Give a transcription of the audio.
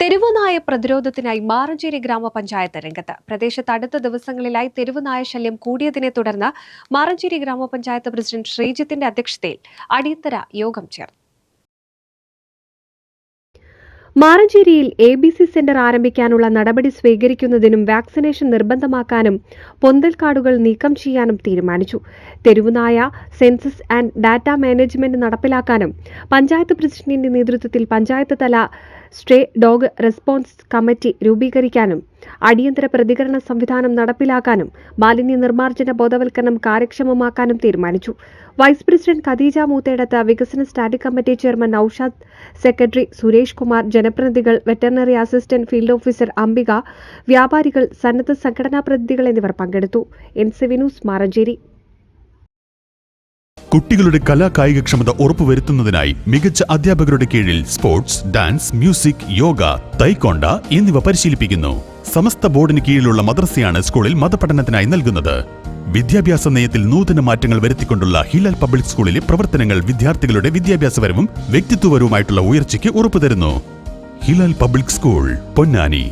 തെരുവുനായ പ്രതിരോധത്തിനായി മാറഞ്ചേരി ഗ്രാമപഞ്ചായത്ത് രംഗത്ത്. പ്രദേശത്ത് അടുത്ത ദിവസങ്ങളിലായി തെരുവുനായ ശല്യം കൂടിയതിനെ തുടർന്ന് മാറഞ്ചേരി ഗ്രാമപഞ്ചായത്ത് പ്രസിഡന്റ് ശ്രീജിത്തിന്റെ അധ്യക്ഷതയിൽ അടിയന്തര യോഗം ചേർന്നു. മാറഞ്ചേരിയിൽ എ ബി സി സെന്റർ ആരംഭിക്കാനുള്ള നടപടി സ്വീകരിക്കുന്നതിനും വാക്സിനേഷൻ നിർബന്ധമാക്കാനും പൊന്തൽക്കാടുകൾ നീക്കം ചെയ്യാനും തീരുമാനിച്ചു. തെരുവുനായ സെൻസസ് ആൻഡ് ഡാറ്റ മാനേജ്മെന്റ് നടപ്പിലാക്കാനും പഞ്ചായത്ത് പ്രസിഡന്റിന്റെ നേതൃത്വത്തിൽ പഞ്ചായത്ത് തല സ്ട്രേ ഡോഗ് റെസ്പോൺസ് കമ്മിറ്റി രൂപീകരിക്കാനും അടിയന്തര പ്രതികരണ സംവിധാനം നടപ്പിലാക്കാനും മാലിന്യ നിർമ്മാർജന ബോധവൽക്കരണം കാര്യക്ഷമമാക്കാനും തീരുമാനിച്ചു. വൈസ് പ്രസിഡന്റ് ഖദീജ മൂത്തേടത്ത് വികസന standing committee chairman Noushad secretary Suresh Kumar ജനപ്രതിനിധികൾ veterinary assistant field officer Ambika വ്യാപാരികൾ സന്നദ്ധ സംഘടനാ പ്രതിനിധികൾ എന്നിവർ പങ്കെടുത്തു. N C Vinoos Maranchery. കുട്ടികളുടെ കലാ കായികക്ഷമത ഉറപ്പുവരുത്തുന്നതിനായി മികച്ച അധ്യാപകരുടെ കീഴിൽ sports dance music yoga taekwondo എന്നിവ പരിശീലിപ്പിക്കുന്നു. സമസ്ത ബോർഡിന് കീഴിലുള്ള മദ്രസയാണ് സ്കൂളിൽ മതപഠനത്തിനായി നൽകുന്നത്. വിദ്യാഭ്യാസ നയത്തിൽ നൂതന മാറ്റങ്ങൾ വരുത്തിക്കൊണ്ടുള്ള ഹിലാൽ പബ്ലിക് സ്കൂളിലെ പ്രവർത്തനങ്ങൾ വിദ്യാർത്ഥികളുടെ വിദ്യാഭ്യാസപരവും വ്യക്തിത്വപരവുമായിട്ടുള്ള ഉയർച്ചയ്ക്ക് ഉറപ്പുതരുന്നു. Hilal public school Ponnani.